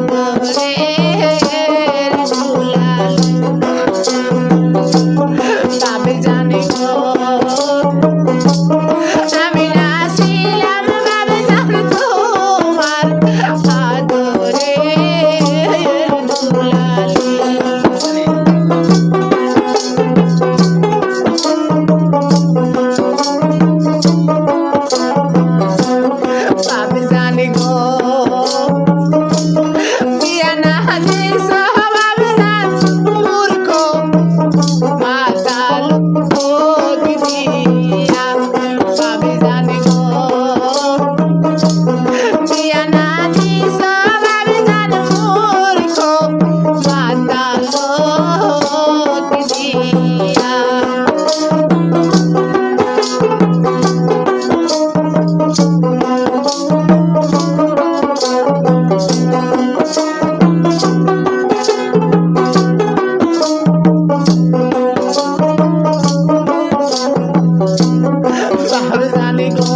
love. আমি গো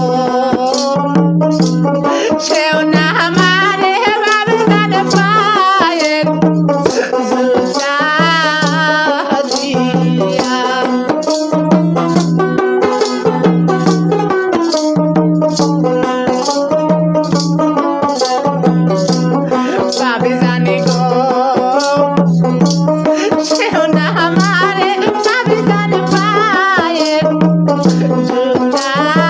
সেও না আমারে ভাবে গান পায়ে ভাবে জানি গো সেও না আমারে ভাবে গান পায়ে Tonight.